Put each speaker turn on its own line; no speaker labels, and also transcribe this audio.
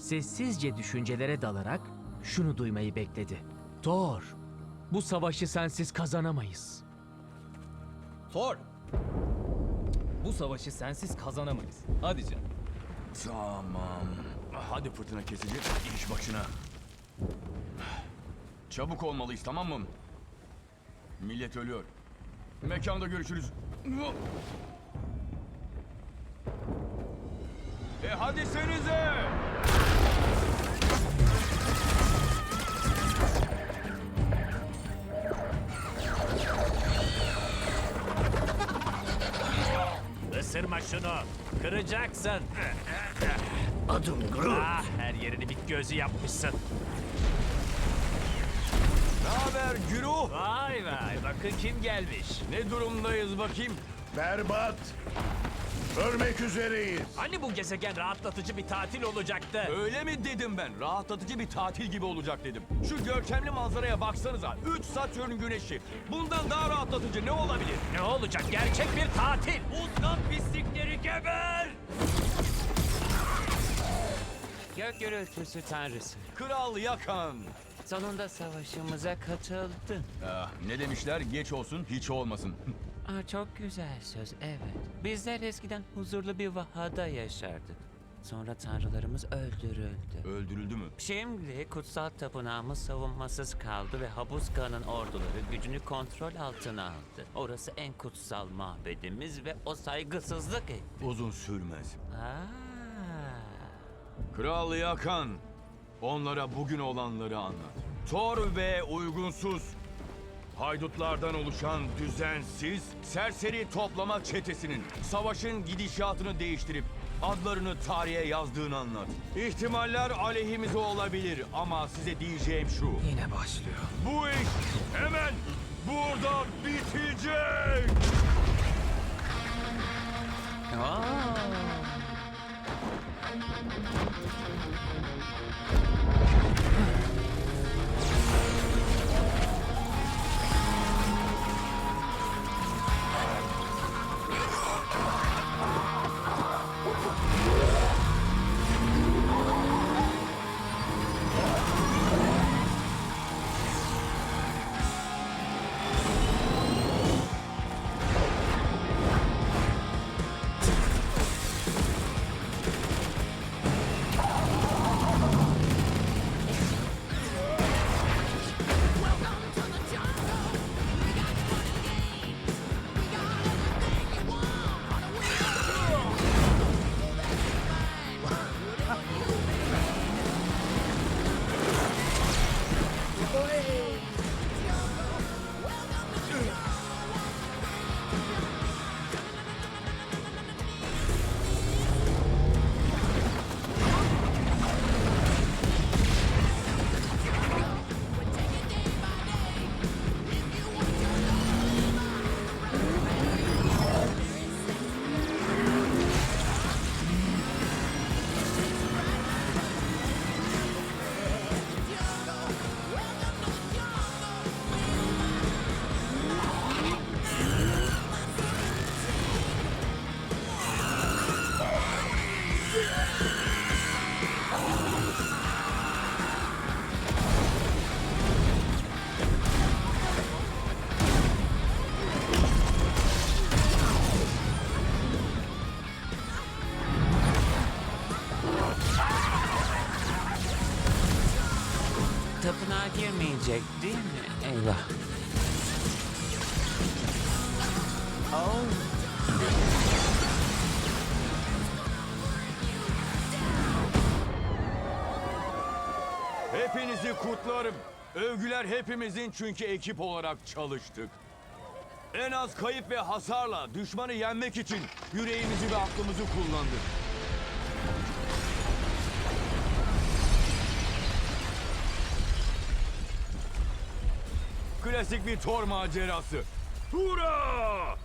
Sessizce düşüncelere dalarak şunu duymayı bekledi. Thor, bu savaşı sensiz kazanamayız.
Thor! Bu savaşı sensiz kazanamayız. Hadi canım.
Tamam. Hadi fırtına kesici, iş başına. Çabuk olmalıyız tamam mı? Millet ölüyor. Mekanda görüşürüz. E hadi senize!
Isırma şunu. Kıracaksın.
Adım Groot.
Ah her yerini bir gözü yapmışsın.
Ne haber güruh?
Vay vay bakın kim gelmiş.
Ne durumdayız bakayım?
Berbat. Ölmek üzereyiz.
Hani bu gezegen rahatlatıcı bir tatil olacaktı?
Öyle mi dedim ben? Rahatlatıcı bir tatil gibi olacak dedim. Şu görkemli manzaraya baksanıza. 3 Satürn güneşi. Bundan daha rahatlatıcı ne olabilir?
Ne olacak gerçek bir tatil. Uzlan
Gök gürültüsü tanrısı.
Kral Yakan.
Sonunda savaşımıza katıldın.
Ah, ne demişler? Geç olsun, hiç olmasın.
Aa, çok güzel söz, evet. Bizler eskiden huzurlu bir vahada yaşardık. Sonra tanrılarımız öldürüldü.
Öldürüldü mü?
Şimdi kutsal tapınağımız savunmasız kaldı ve Habuska'nın orduları gücünü kontrol altına aldı. Orası en kutsal mabedimiz ve o saygısızlık etti.
Uzun sürmez.
Aa.
Kral Yakan, onlara bugün olanları anlat. Thor ve uygunsuz, haydutlardan oluşan düzensiz, serseri toplama çetesinin savaşın gidişatını değiştirip adlarını tarihe yazdığını anlat. İhtimaller aleyhimize olabilir ama size diyeceğim şu.
Yine başlıyor.
Bu iş hemen burada bitecek.
Aa. Thank you. Tapınağa girmeyecek değil mi? Eyvah. Oh.
Hepinizi kutlarım. Övgüler hepimizin çünkü ekip olarak çalıştık. En az kayıp ve hasarla düşmanı yenmek için yüreğimizi ve aklımızı kullandık. Klasik bir Thor macerası. Hurra!